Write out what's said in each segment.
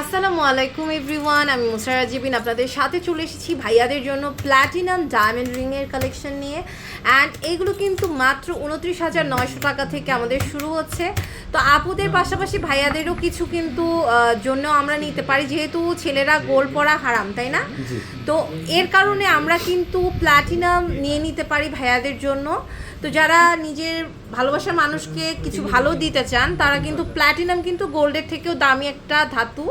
আসসালামু আলাইকুম এভরিওয়ান আমি মুসারা জিবিন আপনাদের সাথে চলে এসেছি ভাইয়াদের জন্য প্ল্যাটিনাম ডায়মন্ড রিংয়ের কালেকশন নিয়ে। অ্যান্ড এগুলো কিন্তু মাত্র উনত্রিশ হাজার নয়শো টাকা থেকে আমাদের শুরু হচ্ছে। তো আপুদের পাশাপাশি ভাইয়াদেরও কিছু কিন্তু জন্য আমরা নিতে পারি যেহেতু ছেলেরা গোল পরা হারাম তাই না? তো এর কারণে আমরা কিন্তু প্ল্যাটিনাম নিয়ে নিতে পারি ভাইয়াদের জন্য। তো যারা নিজের ভালোবাসার মানুষকে কিছু ভালো দিতে চান, তারা কিন্তু প্ল্যাটিনাম কিন্তু গোল্ডের থেকেও দামি একটা ধাতু।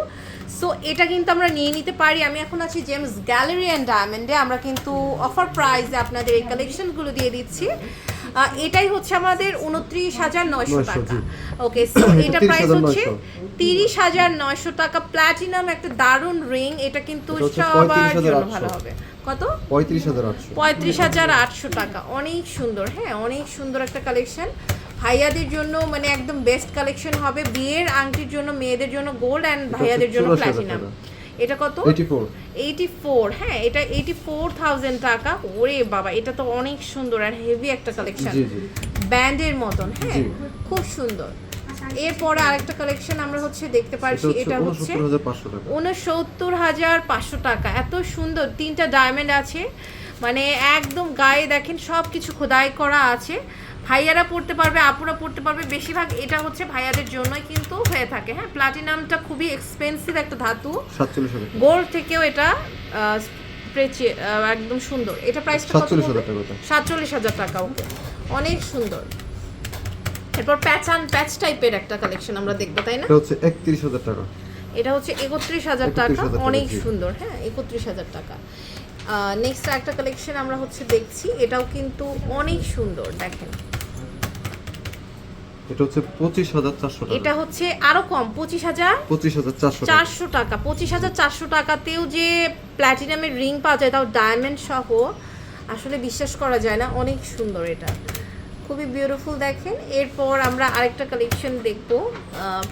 সো এটা কিন্তু আমরা নিয়ে নিতে পারি। আমি এখন আছি জেমস গ্যালারি অ্যান্ড ডায়মন্ডে আমরা কিন্তু অফার প্রাইসে আপনাদের এই কালেকশনগুলো দিয়ে দিচ্ছি। এটাই হচ্ছে আমাদের উনত্রিশ হাজার নয়শো টাকা। ওকে সো এটা প্রাইস হচ্ছে তিরিশ হাজার নয়শো টাকা। প্ল্যাটিনাম একটা দারুণ রিং এটা কিন্তু সবার জন্য ভালো হবে। কত? পঁয়ত্রিশ হাজার আটশো। টাকা। অনেক সুন্দর হ্যাঁ অনেক সুন্দর একটা কালেকশন ভাইয়াদের জন্য মানে একদম বেস্ট কালেকশন হবে। বিয়ের আংটির জন্য মেয়েদের জন্য গোল্ড অ্যান্ড ভাইয়াদের জন্য 84,000 প্ল্যাটিনাম এটা কত? এইটি ফোর হ্যাঁ এটা এইটি ফোর থাউজেন্ড টাকা। ওরে বাবা এটা তো অনেক সুন্দর আর হেভি একটা কালেকশন জি জি। ব্যান্ডের মতন হ্যাঁ খুব সুন্দর। এরপরে আরেকটা কালেকশন আমরা হচ্ছে দেখতে পারছি এটা হচ্ছে উনসত্তর হাজার পাঁচশো টাকা। উনসত্তর হাজার পাঁচশো টাকা। এত সুন্দর তিনটা ডায়মন্ড আছে। মানে একদম গায়ে দেখেন সব কিছু খোদাই করা আছে। ভাইয়ারা পড়তে পারবে আপুরা পড়তে পারবে। বেশিরভাগ এটা হচ্ছে ভাইয়াদের জন্যই কিন্তু হয়ে থাকে। হ্যাঁ প্লাটিনামটা খুবই এক্সপেন্সিভ একটা ধাতু। গোল্ড থেকেও এটা একদম সুন্দর। এটা প্রাইসটা কত সাতচল্লিশ হাজার? টাকা ওকে অনেক সুন্দর। এরপর প্যাচ প্যাচান প্যাচ টাইপের একটা কালেকশন আমরা দেখব তাই না? এটা হচ্ছে একত্রিশ হাজার টাকা। এটা হচ্ছে একত্রিশ হাজার 31,000 টাকা। টাকা, অনেক সুন্দর হ্যাঁ একত্রিশ হাজার টাকা। নেক্সট একটা কালেকশন আমরা হচ্ছে দেখছি। এটাও কিন্তু অনেক সুন্দর দেখেন। এটা হচ্ছে পঁচিশ হাজার চারশো টাকা। এটা হচ্ছে আরও কম পঁচিশ হাজার পঁচিশ হাজার চারশো টাকা। চারশো টাকা পঁচিশ হাজার চারশো টাকাতেও যে প্ল্যাটিনামের রিং পাওয়া যায় তাও ডায়মন্ড সহ আসলে বিশ্বাস করা যায় না অনেক সুন্দর এটা। খুবই বিউটিফুল দেখেন। এরপর আমরা আরেকটা কালেকশন দেখব।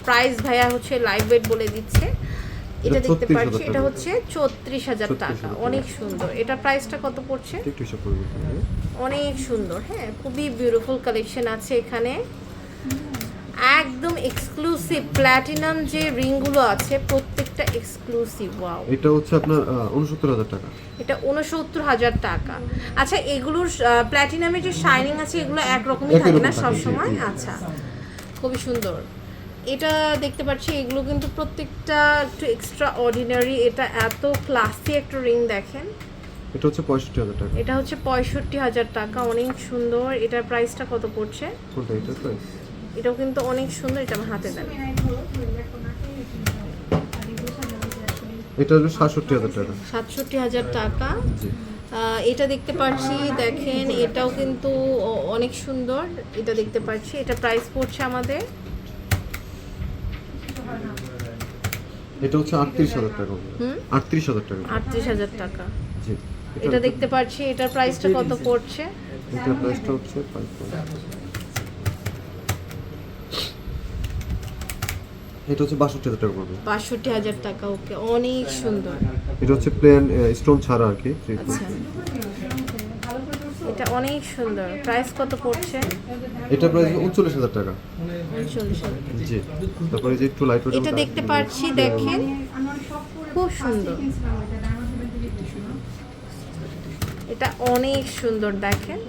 প্রাইস ভাইয়া হচ্ছে লাইভ ওয়েট বলে দিচ্ছে। এটা দেখতে পাচ্ছি এটা হচ্ছে চৌত্রিশ হাজার টাকা। অনেক সুন্দর। এটা প্রাইসটা কত পড়ছে? অনেক সুন্দর হ্যাঁ খুবই বিউটিফুল কালেকশন আছে এখানে। একদম এক্সক্লুসিভ প্ল্যাটিনাম যে রিংগুলো আছে প্রত্যেকটা এক্সক্লুসিভ ওয়াও এটা হচ্ছে আপনার উনসত্তর হাজার টাকা। এটা উনসত্তর হাজার টাকা। আচ্ছা এগুলোর প্ল্যাটিনামের যে শাইনিং আছে এগুলো একরকমই একই থাকে না সব সময় আচ্ছা খুবই সুন্দর। এটা দেখতে পাচ্ছি এগুলো কিন্তু প্রত্যেকটা একটু এক্সট্রা অর্ডিনারি এটা এত ক্লাসি একটা রিং দেখেন। এটা হচ্ছে পঁয়ষট্টি হাজার টাকা। এটা হচ্ছে পঁয়ষট্টি হাজার টাকা অনেক সুন্দর। এটার প্রাইসটা কত পড়ছে? কোনটা এটা তো এটাও কিন্তু অনেক সুন্দর এটা আমার হাতে দেন। এটা হচ্ছে সাতষট্টি হাজার টাকা। সাতষট্টি হাজার টাকা। এটা দেখতে পাচ্ছি দেখেন এটাও কিন্তু অনেক সুন্দর। এটা দেখতে পাচ্ছি এটা প্রাইস পড়ছে আমাদের। এটা হচ্ছে আটত্রিশ হাজার টাকা। আটত্রিশ হাজার টাকা। আটত্রিশ হাজার টাকা। জি। এটা দেখতে পাচ্ছি এটার প্রাইসটা কত পড়ছে? এটার প্রাইসটা হচ্ছে এটা হচ্ছে বাষট্টি হাজার টাকা পড়বে। বাষট্টি হাজার টাকা ওকে অনেক সুন্দর। এটা হচ্ছে প্লেন স্টোন ছাড়া আর কি আচ্ছা। এটা অনেক সুন্দর। প্রাইস কত পড়ছে? এটা প্রাইস উনচল্লিশ হাজার টাকা। উনচল্লিশ হাজার জি তারপরে যে একটু লাইট এটা দেখতে পাচ্ছি দেখেন। খুব সুন্দর। এটা অনেক সুন্দর দেখেন।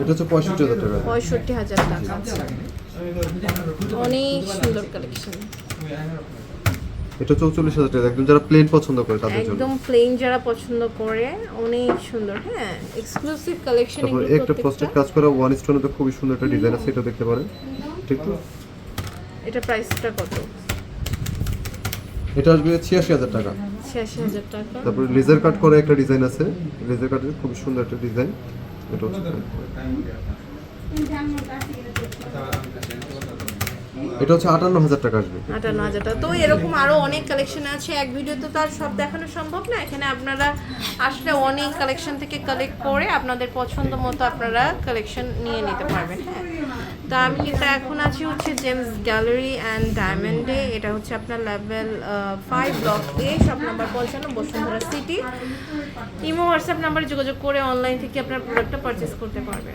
এটা হচ্ছে পঁয়ষট্টি হাজার টাকা। পঁয়ষট্টি হাজার টাকা। অনেক সুন্দর কালেকশন এটা চৌচল্লিশ হাজার টাকা। একদম যারা প্লেন পছন্দ করে তাদের জন্য। একদম প্লেন যারা পছন্দ করে অনেক সুন্দর। হ্যাঁ এক্সক্লুসিভ কালেকশন তারপরে একটা প্রস্টেট কাজ করা ওয়ান স্টোনের তো খুবই সুন্দর একটা ডিজাইন আছে এটা দেখতে পারেন। ঠিক তো? এটা প্রাইসটা কত? এটা আসবে ছিয়াশি হাজার টাকা। ছিয়াশি হাজার টাকা। তারপরে লেজার কাট করা একটা ডিজাইন আছে। লেজার কাটের খুবই সুন্দর একটা ডিজাইন এটা হচ্ছে এটা হচ্ছে আটান্ন হাজার টাকা আসবে। আটান্ন হাজার টাকা। তো এরকম আরও অনেক কালেকশন আছে। এক ভিডিওতে তো আর সব দেখানো সম্ভব না। এখানে আপনারা আসলে অনেক কালেকশন থেকে কালেক্ট করে আপনাদের পছন্দ মতো আপনারা কালেকশন নিয়ে নিতে পারবেন হ্যাঁ। তো আমি কিন্তু এখন আছি হচ্ছে জেমস গ্যালারি অ্যান্ড ডায়মন্ডে এটা হচ্ছে আপনার level five block A shop number পঞ্চান্ন, বসুন্ধরা সিটি ইমো হোয়াটসঅ্যাপ নাম্বারে যোগাযোগ করে অনলাইন থেকে আপনার প্রোডাক্টটা পারচেস করতে পারবেন।